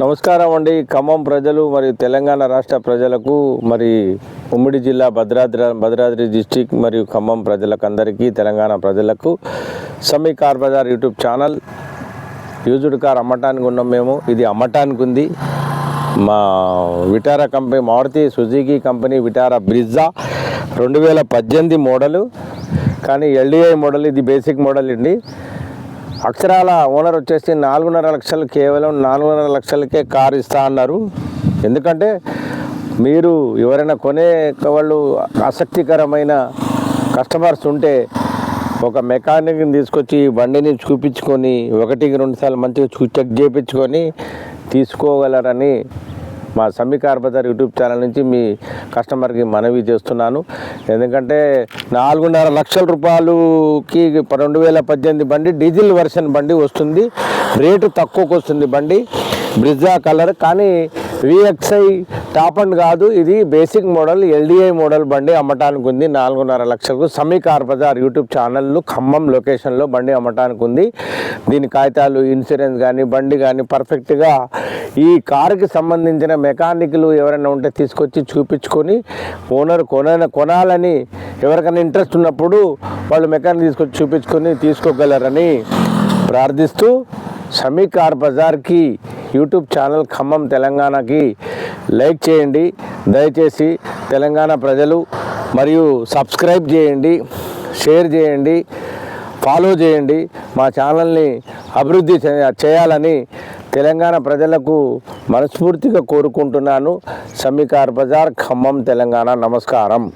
నమస్కారం అండి. ఖమ్మం ప్రజలు మరియు తెలంగాణ రాష్ట్ర ప్రజలకు మరి ఉమ్మడి జిల్లా భద్రాద్రి భద్రాద్రి డిస్టిక్ మరియు ఖమ్మం ప్రజలకు అందరికీ తెలంగాణ ప్రజలకు Sami car Bazar YouTube channel used car అమ్మటానికి ఉన్నాం మేము. ఇది అమ్మటానికి ఉంది. మా Vitara company Maruti Suzuki company Vitara Brezza రెండు వేల పద్దెనిమిది మోడలు. కానీ ఎల్డిఐ మోడల్ ఇది బేసిక్ మోడల్ అండి. అక్షరాల ఓనర్ వచ్చేసి నాలుగున్నర లక్షలు కేవలం నాలుగున్నర లక్షలకే కారు ఇస్తా అన్నారు. ఎందుకంటే మీరు ఎవరైనా కొనే వాళ్ళు ఆసక్తికరమైన కస్టమర్స్ ఉంటే ఒక మెకానిక్ని తీసుకొచ్చి బండిని చూపించుకొని ఒకటికి రెండుసార్లు మంచిగా చూ చెక్ చేయించుకొని తీసుకోగలరని మా సమీకార్ బజార్ యూట్యూబ్ ఛానల్ నుంచి మీ కస్టమర్కి మనవి చేస్తున్నాను. ఎందుకంటే నాలుగున్నర లక్షల రూపాయలుకి రెండు వేల పద్దెనిమిది బండి డీజిల్ వెర్షన్ బండి వస్తుంది. రేటు తక్కువకు వస్తుంది బండి. Brezza colour. కానీ విఎక్స్ఐ టాప్ అండ్ కాదు ఇది బేసిక్ మోడల్ ఎల్డిఐ మోడల్ బండి అమ్మటానికి ఉంది. నాలుగున్నర లక్షలకు సమీ కార్ బజార్ యూట్యూబ్ ఛానల్లో ఖమ్మం లొకేషన్లో బండి అమ్మటానికి ఉంది. దీని కాగితాలు ఇన్సూరెన్స్ కానీ బండి కానీ పర్ఫెక్ట్గా ఈ కారుకి సంబంధించిన మెకానిక్లు ఎవరైనా ఉంటే తీసుకొచ్చి చూపించుకొని ఓనర్ కొన కొనాలని ఎవరికైనా ఇంట్రెస్ట్ ఉన్నప్పుడు వాళ్ళు మెకానిక్ తీసుకొచ్చి చూపించుకొని తీసుకోగలరని ప్రార్థిస్తూ సమీ కార్ బజార్కి యూట్యూబ్ ఛానల్ ఖమ్మం తెలంగాణకి లైక్ చేయండి దయచేసి తెలంగాణ ప్రజలు మరియు సబ్స్క్రైబ్ చేయండి షేర్ చేయండి ఫాలో చేయండి మా ఛానల్ని అభివృద్ధి చేయాలని తెలంగాణ ప్రజలకు మనస్ఫూర్తిగా కోరుకుంటున్నాను. సమీకార్ బజార్ ఖమ్మం తెలంగాణ. నమస్కారం.